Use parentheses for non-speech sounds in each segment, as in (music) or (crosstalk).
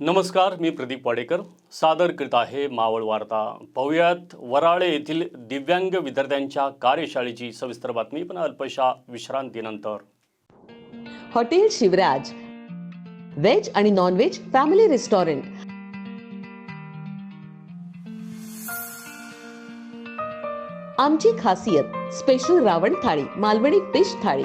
नमस्कार मी प्रदीप वाडेकर. सादर करीत आहे मावळ वार्ता. पाहुयात वराळे येथील दिव्यांग विद्यार्थ्यांच्या कार्यशाळेची सविस्तर बातमी पण अल्पशा विश्रांतीनंतर. हॉटेल शिवराज. व्हेज आणि नॉन व्हेज फॅमिली रेस्टॉरंट आमची खासियत स्पेशल रावण थाळी मालवणी फिश थाळी.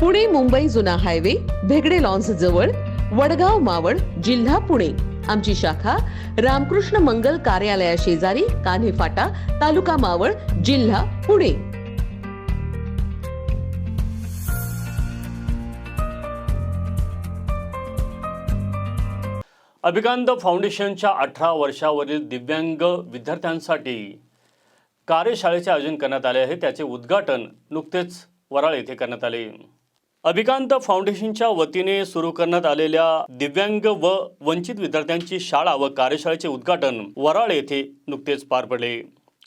पुणे मुंबई जुना हायवे भेगडे लॉन्स जवळ वडगाव मावळ जिल्हा पुणे. आमची शाखा रामकृष्ण मंगल कार्यालया शेजारी कान्हे फाटा तालुका मावळ जिल्हा पुणे. अभिकांत फाउंडेशनच्या अठरा वर्षावरील दिव्यांग विद्यार्थ्यांसाठी कार्यशाळेचे आयोजन करण्यात आले आहे. त्याचे उद्घाटन नुकतेच वराळ येथे करण्यात आले. अभिकांत फाउंडेशनच्या वतीने सुरू करण्यात आलेल्या दिव्यांग व वंचित विद्यार्थ्यांची शाळा व कार्यशाळेचे उद्घाटन वराळ येथे नुकतेच पार पडले.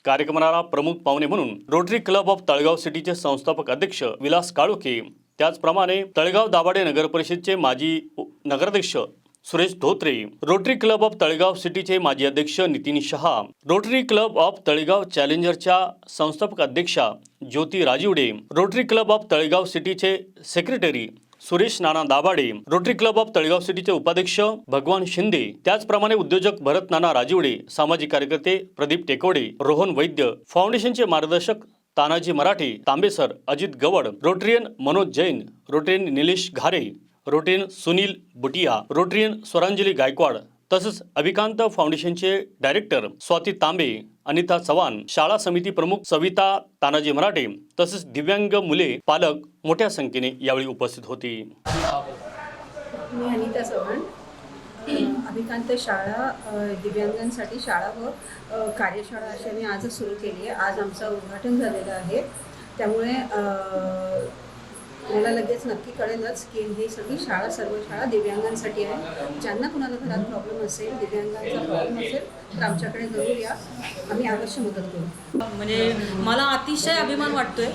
कार्यक्रमाला प्रमुख पाहुणे म्हणून रोटरी क्लब ऑफ तळगाव सिटीचे संस्थापक अध्यक्ष विलास काळोखे त्याचप्रमाणे तळगाव दाभाडे नगर परिषदचे माजी नगराध्यक्ष Suresh Dhotre Rotary Club of Talegaon सिटीचे माजी अध्यक्ष Nitin Shah Rotary Club of Talegaon चॅलेंजरच्या संस्थापक अध्यक्षा Jyoti Rajiwade Rotary Club of Talegaon सिटीचे secretary Suresh Nana Dabhade Rotary Club of Talegaon सिटीचे उपाध्यक्ष भगवान शिंदे त्याचप्रमाणे उद्योजक भरत नाना राजिवडे सामाजिक कार्यकर्ते प्रदीप टेकोडे रोहन वैद्य फाउंडेशनचे मार्गदर्शक Tanaji Marathe तांबेसर Ajit Gawad Rotarian Manoj Jain Rotarian Nilesh Ghare Rotarian Sunil Butia Rotarian Swaranjali Gaikwad तसंच अभिकांत फाउंडेशनचे डायरेक्टर स्वाती तांबे अनिता चव्हाण शाळा समिती प्रमुख सविता तानाजी मराठे तसेच दिव्यांग मुले पालक मोठ्या संख्येने यावेळी उपस्थित होती. मी अनिता चव्हाण. (clears throat) अभिकांत शाळा दिव्यांगांसाठी शाळा व कार्यशाळा अशी आम्ही आजच सुरू केली आहे. आज आमचं उद्घाटन झालेलं आहे. त्यामुळे मला लगेच नक्की कळेलच की ही सगळी शाळा सर्व शाळा दिव्यांगांसाठी आहे. ज्यांना कुणाला घरात प्रॉब्लेम असेल दिव्यांगांचा प्रॉब्लेम असेल तर आमच्याकडे जरूर या आम्ही अवश्य मदत करू. म्हणजे मला अतिशय अभिमान वाटतोय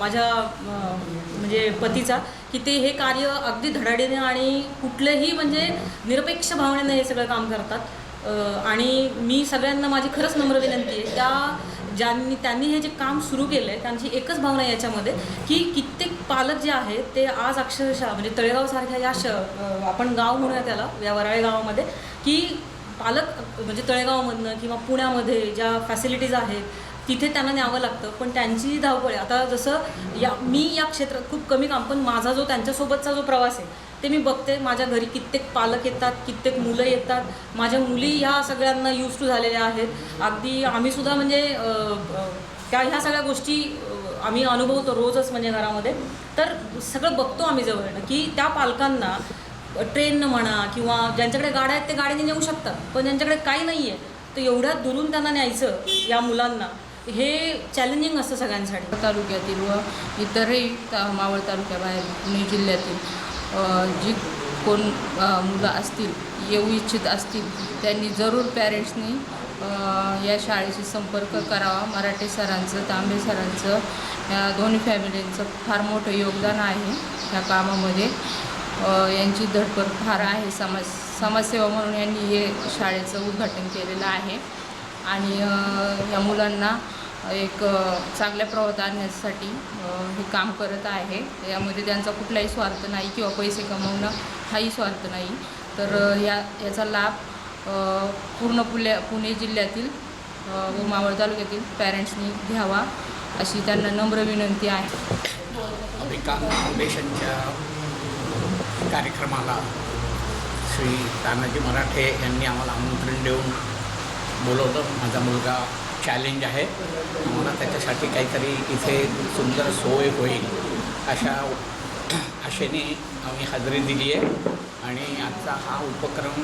माझ्या म्हणजे पतीचा की ते हे कार्य अगदी धडाडीने आणि कुठलंही म्हणजे निरपेक्ष भावनेने हे सगळं काम करतात. आणि मी सगळ्यांना माझी खरंच नम्र विनंती आहे. त्या ज्यांनी त्यांनी हे जे काम सुरू केलं आहे त्यांची एकच भावना आहे याच्यामध्ये की कित्येक पालक जे आहेत ते आज अक्षरशः म्हणजे तळेगावसारख्या या श आपण गाव म्हणूया त्याला या वराळे गावामध्ये की पालक म्हणजे तळेगावमधनं किंवा पुण्यामध्ये ज्या फॅसिलिटीज आहेत तिथे त्यांना न्यावं लागतं. पण त्यांची धावपळ आहे. आता जसं या मी या क्षेत्रात खूप कमी काम पण माझा जो त्यांच्यासोबतचा जो प्रवास आहे ते मी बघते. माझ्या घरी कित्येक पालक येतात कित्येक मुलं येतात. माझ्या मुली ह्या सगळ्यांना यूज टू झालेल्या आहेत. अगदी आम्हीसुद्धा म्हणजे त्या ह्या सगळ्या गोष्टी आम्ही अनुभवतो रोजच म्हणजे घरामध्ये. तर सगळं बघतो आम्ही जवळनं की त्या पालकांना ट्रेननं म्हणा किंवा ज्यांच्याकडे गाड्या आहेत ते गाडीने नेऊ शकतात. पण ज्यांच्याकडे काही नाही आहे तर एवढ्या दुरून त्यांना न्यायचं या मुलांना हे चॅलेंजिंग असतं सगळ्यांसाठी. तालुक्यातील व इतरही ता मावळ तालुक्याबाहेर पुणे जिल्ह्यातील जी कोण मुलं असतील येऊ इच्छित असतील त्यांनी जरूर पॅरेंट्सनी या शाळेशी संपर्क करावा. मराठी सरांचं तांबे सरांचं या दोन्ही फॅमिलींचं फार मोठं योगदान आहे या कामामध्ये. यांची धडपड फार आहे. समाज समाजसेवा म्हणून यांनी हे शाळेचं उद्घाटन केलेलं आहे. आणि या मुलांना एक चांगल्या प्रवाहात आणण्यासाठी हे काम करत आहे. यामध्ये त्यांचा कुठलाही स्वार्थ नाही किंवा पैसे कमवणं हाही स्वार्थ नाही. तर या याचा लाभ पूर्ण पुल्या पुणे जिल्ह्यातील व मावळ तालुक्यातील पॅरेंट्सनी घ्यावा अशी त्यांना नम्र विनंती आहे. अभिका फाउंडेशनच्या कार्यक्रमाला श्री तानाजी मराठे यांनी आम्हाला आमंत्रण देऊन बोलवलं. माझा मुलगा चॅलेंज आहे. आम्हाला त्याच्यासाठी काहीतरी इथे सुंदर सोय होईल अशा आशेने आम्ही हजेरी दिली आहे आणि आजचा हा उपक्रम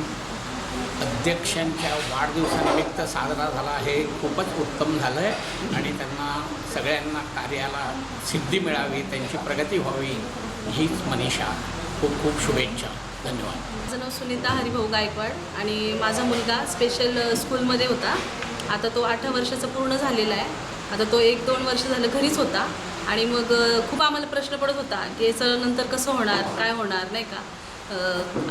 अध्यक्षांच्या वाढदिवसानिमित्त साजरा झाला हे खूपच उत्तम झालं आहे आणि त्यांना सगळ्यांना कार्याला सिद्धी मिळावी त्यांची प्रगती व्हावी हीच मनीषा. खूप खूप शुभेच्छा. धन्यवाद. माझं नाव सुनीता हरिभाऊ गायकवाड आणि माझा मुलगा स्पेशल स्कूलमध्ये होता. आता तो आठ वर्षाचा पूर्ण झालेला आहे. आता तो एक दोन वर्ष झालं घरीच होता. आणि मग खूप आम्हाला प्रश्न पडत होता की याचं नंतर कसं होणार? काय होणार? नाही का?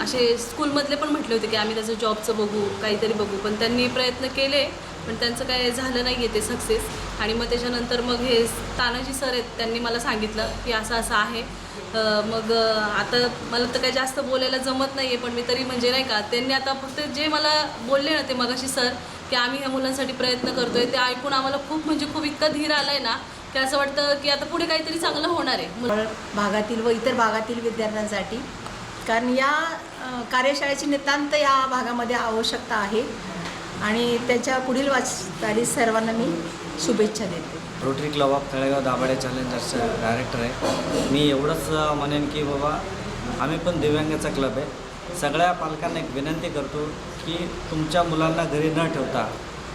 असे स्कूलमधले पण म्हटले होते की आम्ही त्याचं जॉबचं बघू काहीतरी बघू. पण त्यांनी प्रयत्न केले पण त्यांचं काय झालं नाही आहे ते सक्सेस आणि मग त्याच्यानंतर मग हे तानाजी सर आहेत त्यांनी मला सांगितलं की असं असं आहे. मग आता मला तर काही जास्त बोलायला जमत नाही आहे पण मी तरी म्हणजे नाही का त्यांनी आता फक्त जे मला बोलले ना ते मगाशी सर की आम्ही ह्या मुलांसाठी प्रयत्न करतो आहे ते ऐकून आम्हाला खूप म्हणजे खूप इतका धीर आला आहे ना की असं वाटतं की आता पुढे काहीतरी चांगलं होणार आहे. भागातील व इतर भागातील विद्यार्थ्यांसाठी कारण या कार्यशाळेची नितांत या भागामध्ये आवश्यकता आहे. आणि त्याच्या पुढील वाटचालीस सर्वांना मी शुभेच्छा देते. Rotary Club of Talegaon Dabhade चॅलेंजर्सचं director आहे. मी एवढंच म्हणेन की बाबा आम्ही पण दिव्यांगाचा क्लब आहे. सगळ्या पालकांना एक विनंती करतो की तुमच्या मुलांना घरी न ठेवता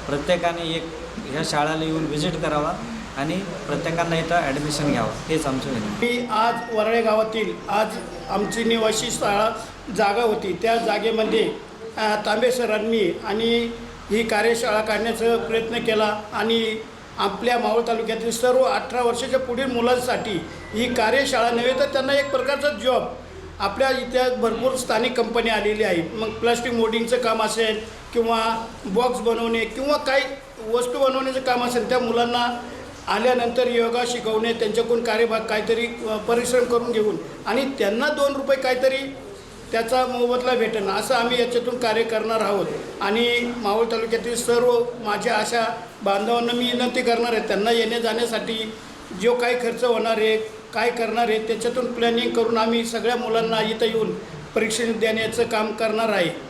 प्रत्येकाने एक ह्या शाळेला येऊन व्हिजिट करावा. आणि प्रत्येकांना इथं ॲडमिशन घ्यावं हेच आमचं विनंती. मी आज वरळे गावातील आज आमची निवासी शाळा जागा होती. त्या जागेमध्ये तांबे सरांनी आणि ही कार्यशाळा काढण्याचा प्रयत्न केला आणि आपल्या मावळ तालुक्यातील सर्व अठरा वर्षाच्या पुढील मुलांसाठी ही कार्यशाळा नव्हे तर त्यांना एक प्रकारचा जॉब आपल्या इथे भरपूर स्थानिक कंपनी आलेली आहे मग प्लास्टिक मोल्डिंगचं काम असेल किंवा बॉक्स बनवणे किंवा काही वस्तू बनवण्याचं काम असेल त्या मुलांना आल्यानंतर योगा शिकवणे त्यांच्याकडून कार्यभाग काहीतरी परिश्रम करून घेऊन आणि त्यांना दोन रुपये काहीतरी त्याचा मोबदला भेटणं असं आम्ही याच्यातून कार्य करणार आहोत. आणि मावळ तालुक्यातील सर्व माझ्या अशा बांधवांना मी विनंती करणार आहे त्यांना येण्या जाण्यासाठी जो काही खर्च होणार आहे काय करणार आहे त्याच्यातून प्लॅनिंग करून आम्ही सगळ्या मुलांना इथं येऊन परीक्षा देण्याचं काम करणार आहे.